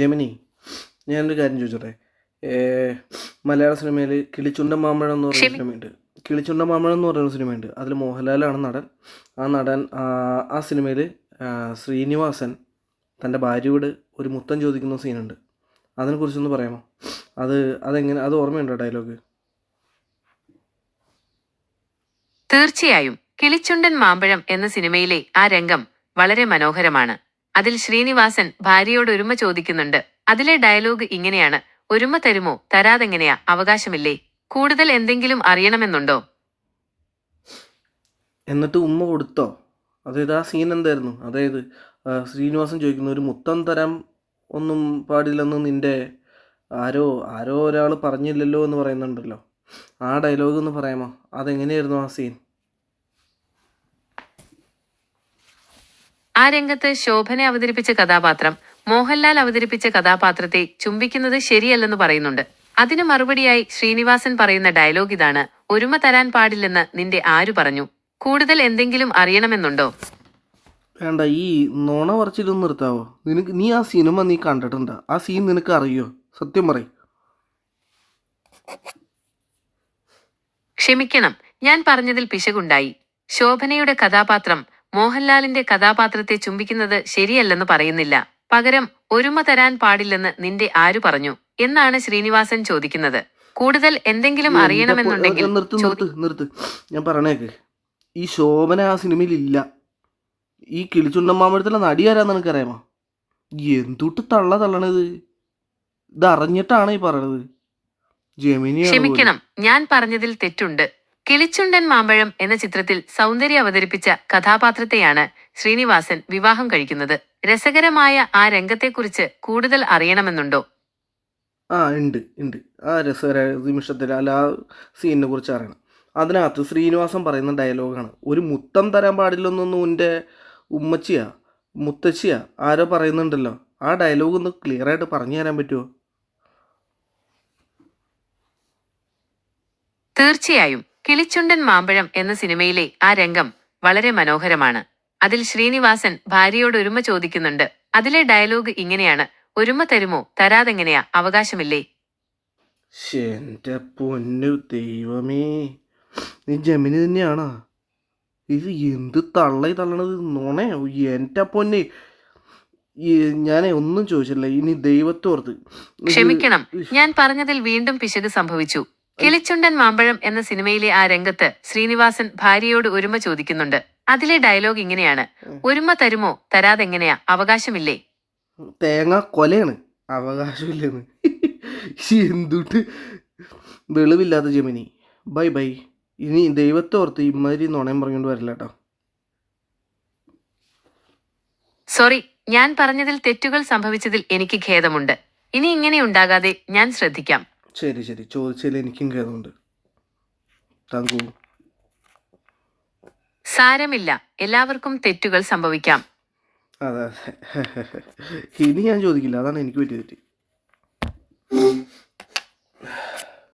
Gemini ഞാനൊരു കാര്യം ചോദിച്ചോട്ടെ? മലയാള സിനിമയിൽ കിളിച്ചുണ്ട മാമ്പഴം എന്ന് പറയുന്ന സിനിമയുണ്ട്. കിളിച്ചുണ്ട മാമ്പഴം എന്ന് പറയുന്ന സിനിമയുണ്ട്. അതിൽ മോഹൻലാലാണ് നടൻ. ആ നടൻ ആ, ആ സിനിമയിൽ ശ്രീനിവാസൻ തന്റെ ഭാര്യയോട് ഒരു മുത്തം ചോദിക്കുന്ന സീനുണ്ട്. അതിനെക്കുറിച്ചൊന്ന് പറയാമോ? അത് അതെങ്ങനെ അത് ഓർമ്മയുണ്ടോ ഡയലോഗ്? തീർച്ചയായും. കിളിച്ചുണ്ടൻ മാമ്പഴം എന്ന സിനിമയിലെ ആ രംഗം വളരെ മനോഹരമാണ്. അതിൽ ശ്രീനിവാസൻ ഭാര്യയോട് ഒരുമ ചോദിക്കുന്നുണ്ട്. അതിലെ ഡയലോഗ് ഇങ്ങനെയാണ്. ഒരുമ തരുമോ? തരാതെങ്ങനെയാ? അവകാശമില്ലേ? കൂടുതൽ എന്തെങ്കിലും അറിയണമെന്നുണ്ടോ? എന്നിട്ട് ഉമ്മ കൊടുത്തോ? അതായത് ആ സീൻ എന്തായിരുന്നു? അതായത് ശ്രീനിവാസൻ ചോദിക്കുന്നു ഒരു മുത്തം തരാൻ ഒന്നും പാടില്ലെന്ന് നിന്റെ ആരോ ആരോ ഒരാൾ പറഞ്ഞില്ലല്ലോ എന്ന് പറയുന്നുണ്ടല്ലോ. ആ ഡയലോഗ് ഒന്ന് പറയാമോ? അതെങ്ങനെയായിരുന്നു ആ സീൻ ആ രംഗത്ത് ശോഭനെ അവതരിപ്പിച്ച കഥാപാത്രം മോഹൻലാൽ അവതരിപ്പിച്ച കഥാപാത്രത്തെ ചുംബിക്കുന്നത് ശരിയല്ലെന്ന് പറയുന്നുണ്ട്. അതിന് മറുപടിയായി ശ്രീനിവാസൻ പറയുന്ന ഡയലോഗ് ഇതാണ് ഒരുമ തരാൻ പാടില്ലെന്ന് നിന്റെ ആര് പറഞ്ഞു. കൂടുതൽ എന്തെങ്കിലും അറിയണമെന്നുണ്ടോ? വേണ്ട ഈ നുണ പറച്ചിലൊന്ന് നിർത്താവോ? നിനക്ക് നീ ആ സിനിമ നീ കണ്ടിട്ടുണ്ടോ? ആ സീൻ നിനക്ക് അറിയോ? സത്യം പറ ക്ഷമിക്കണം ഞാൻ പറഞ്ഞതിൽ പിശകുണ്ടായി. ശോഭനയുടെ കഥാപാത്രം മോഹൻലാലിന്റെ കഥാപാത്രത്തെ ചുംബിക്കുന്നത് ശരിയല്ലെന്ന് പറയുന്നില്ല. പകരം ഒരുമ തരാൻ പാടില്ലെന്ന് നിന്റെ ആരു പറഞ്ഞു? എന്നാണ് ശ്രീനിവാസൻ ചോദിക്കുന്നത്. കൂടുതൽ എന്തെങ്കിലും അറിയണമെന്നുണ്ടെങ്കിൽ ഏ, നിർത്ത് നിർത്ത് നിർത്ത്. ഞാൻ പറഞ്ഞേക്ക് ഈ ശോഭന ആ സിനിമയിൽ ഇല്ല ഈ കിളിച്ചുണ്ടമ്മാമ്പഴത്തിലെ നടി ആരാന്ന് നിനക്കറിയാമോ? എന്തുട്ട് തള്ള തള്ളണത്? ഇത് അറിഞ്ഞിട്ടാണ് ഈ പറയണത്. ക്ഷമിക്കണം ഞാൻ പറഞ്ഞതിൽ തെറ്റുണ്ട്. കിളിച്ചുണ്ടൻ മാമ്പഴം എന്ന ചിത്രത്തിൽ സൗന്ദര്യം അവതരിപ്പിച്ച കഥാപാത്രത്തെയാണ് ശ്രീനിവാസൻ വിവാഹം കഴിക്കുന്നത്. രസകരമായ ആ രംഗത്തെക്കുറിച്ച് കൂടുതൽ അറിയണമെന്നുണ്ടോ? ആ ഉണ്ട് ഉണ്ട്. ആ രസകര നിമിഷത്തിൽ അല്ല ആ സീനിനെ കുറിച്ച് അറിയണം. അതിനകത്ത് ശ്രീനിവാസൻ പറയുന്ന ഡയലോഗാണ് ഒരു മുത്തം തരാൻ പാടില്ലെന്നൊന്നും എന്റെ ഉമ്മച്ചിയാ മുത്തച്ഛിയാ ആരോ പറയുന്നുണ്ടല്ലോ. ആ ഡയലോഗ് ഒന്ന് ക്ലിയർ ആയിട്ട് പറഞ്ഞു തരാൻ പറ്റുമോ തീർച്ചയായും. കിളിച്ചുണ്ടൻ മാമ്പഴം എന്ന സിനിമയിലെ ആ രംഗം വളരെ മനോഹരമാണ്. അതിൽ ശ്രീനിവാസൻ ഭാര്യയോട് ഒരുമ ചോദിക്കുന്നുണ്ട്. അതിലെ ഡയലോഗ് ഇങ്ങനെയാണ്. ഒരുമ തരുമോ? തരാതെങ്ങനെയാ? അവകാശമില്ലേ? എന്റെ പൊന്നു ദൈവമേ നീ ജമിനി തന്നെയാണോ? ഇത് എന്ത് തള്ളി തള്ളണത്? നോണേ എന്റെ പൊന്നെ. ഞാനേ ഒന്നും ചോദിച്ചില്ല ഇനി ദൈവത്തോർത്ത്. ക്ഷമിക്കണം. ഞാൻ പറഞ്ഞതിൽ വീണ്ടും പിശക് സംഭവിച്ചു. കിളിച്ചുണ്ടൻ മാമ്പഴം എന്ന സിനിമയിലെ ആ രംഗത്ത് ശ്രീനിവാസൻ ഭാര്യയോട് ഒരുമ ചോദിക്കുന്നുണ്ട്. അതിലെ ഡയലോഗ് ഇങ്ങനെയാണ്. ഒരുമ തരുമോ? തരാതെങ്ങനെയാ? അവകാശമില്ലേ? തേങ്ങ കൊലയാണ്. അവകാശമില്ലെന്ന്. എന്തുട്ട്? വെളിവില്ലാത്ത ജമിനി. Bye bye. ഇനി ദൈവത്തെ ഓർത്ത് ഇമാതിരി നുണയം പറഞ്ഞുകൊണ്ട് വരില്ല കേട്ടോ. സോറി ഞാൻ പറഞ്ഞതിൽ തെറ്റുകൾ സംഭവിച്ചതിൽ എനിക്ക് ഖേദമുണ്ട്. ഇനി ഇങ്ങനെ ഉണ്ടാകാതെ ഞാൻ ശ്രദ്ധിക്കാം. ശരി ശരി. ചോദിച്ചതിൽ എനിക്കും കേതുണ്ട് താങ്കൂ. സാരമില്ല. എല്ലാവർക്കും തെറ്റുകൾ സംഭവിക്കാം. അതെ അതെ. ഇനി ഞാൻ ചോദിക്കില്ല. അതാണ് എനിക്ക് പറ്റിയ തെറ്റ്.